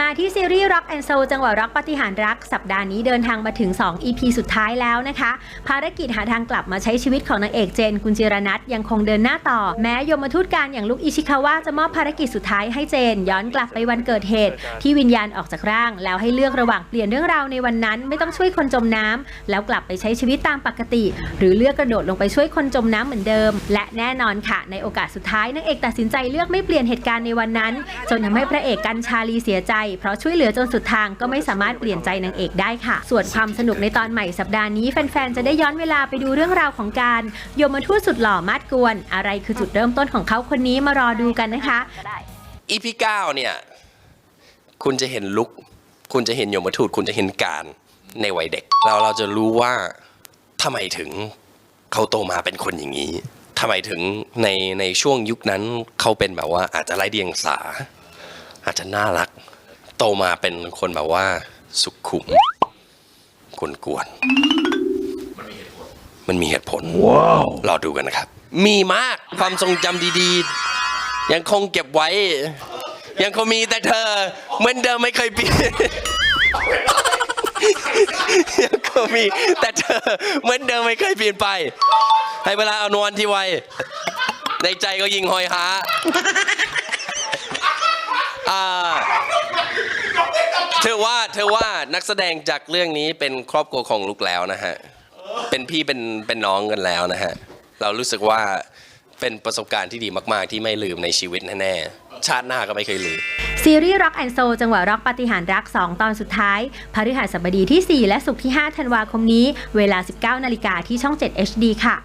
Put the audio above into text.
มาที่ซีรีส์ Rock and Soul จังหวะรักปฏิหารรัก สัปดาห์นี้เดินทางมาถึง 2 EP สุดท้ายแล้วนะคะ ภารกิจหาทางกลับมาใช้ชีวิตของนางเอกเจน กุญจิรนัทยังคงเดินหน้าต่อ แม้ยมทูตการอย่างลุกอิชิคาวะจะมอบภารกิจสุดท้ายให้เจน ย้อนกลับไปวันเกิดเหตุ ที่วิญญาณออกจากร่าง แล้วให้เลือกระหว่างเปลี่ยนเรื่องราวในวันนั้น ไม่ต้องช่วยคนจมน้ำแล้วกลับไปใช้ชีวิตตามปกติ หรือเลือกกระโดดลงไปช่วยคนจมน้ำเหมือนเดิม และแน่นอนค่ะ ในโอกาสสุดท้ายนางเอกตัดสินใจเลือกไม่เปลี่ยนเหตุการณ์ในวันนั้น จนทำให้พระเอกกันชาลีเสียใจเพราะช่วยเหลือจนสุดทางก็ไม่สามารถเปลี่ยนใจนางเอกได้ค่ะ ส่วนความสนุกในตอนใหม่สัปดาห์นี้แฟนๆ จะได้ย้อนเวลาไปดูเรื่องราวของการโยมทูตสุดหล่อมาดกวน อะไรคือจุดเริ่มต้นของเขาคนนี้มารอดูกันนะคะ อีพีเก้าเนี่ย คุณจะเห็นลุก คุณจะเห็นโยมทูตคุณจะเห็นการในวัยเด็ก เราเราจะรู้ว่าทำไมถึงเขาโตมาเป็นคนอย่างนี้ทำไมถึงในในช่วงยุคนั้นเขาเป็นแบบว่าอาจจะไร้เดียงสา อาจจะน่ารัก โตมาเป็นคนแบบว่าสุขุมกวนกวนๆมันมีเหตุผลรอดูกันนะครับ มีมากความทรงจำดีๆ ยังคงเก็บไว้ ยังคงมีแต่เธอ เหมือนเดิมไม่เคยเปลี่ยนยังคงมีแต่เธอ เหมือนเดิมไม่เคยเปลี่ยนไป ให้เวลาเอานวลที่ไวในใจก็ยิงหอยหาอ่า เธอว่าเธอว่านักแสดงจากเรื่องนี้เป็นครอบครัวของลูกแล้วนะฮะ เป็นพี่เป็นเป็นน้องกันแล้วนะฮะ เรารู้สึกว่าเป็นประสบการณ์ที่ดีมาก ๆ ที่ไม่ลืมในชีวิตแน่ๆ ชาติหน้าก็ไม่เคยลืม ซีรีส์ Rock and Soul จังหวะร็อกปฏิหารรัก 2 ตอนสุดท้ายพฤหัสบดีที่ 4 และศุกร์ที่ 5 ธันวาคมนี้ เวลา 19 นาฬิกาที่ช่อง 7 HD ค่ะ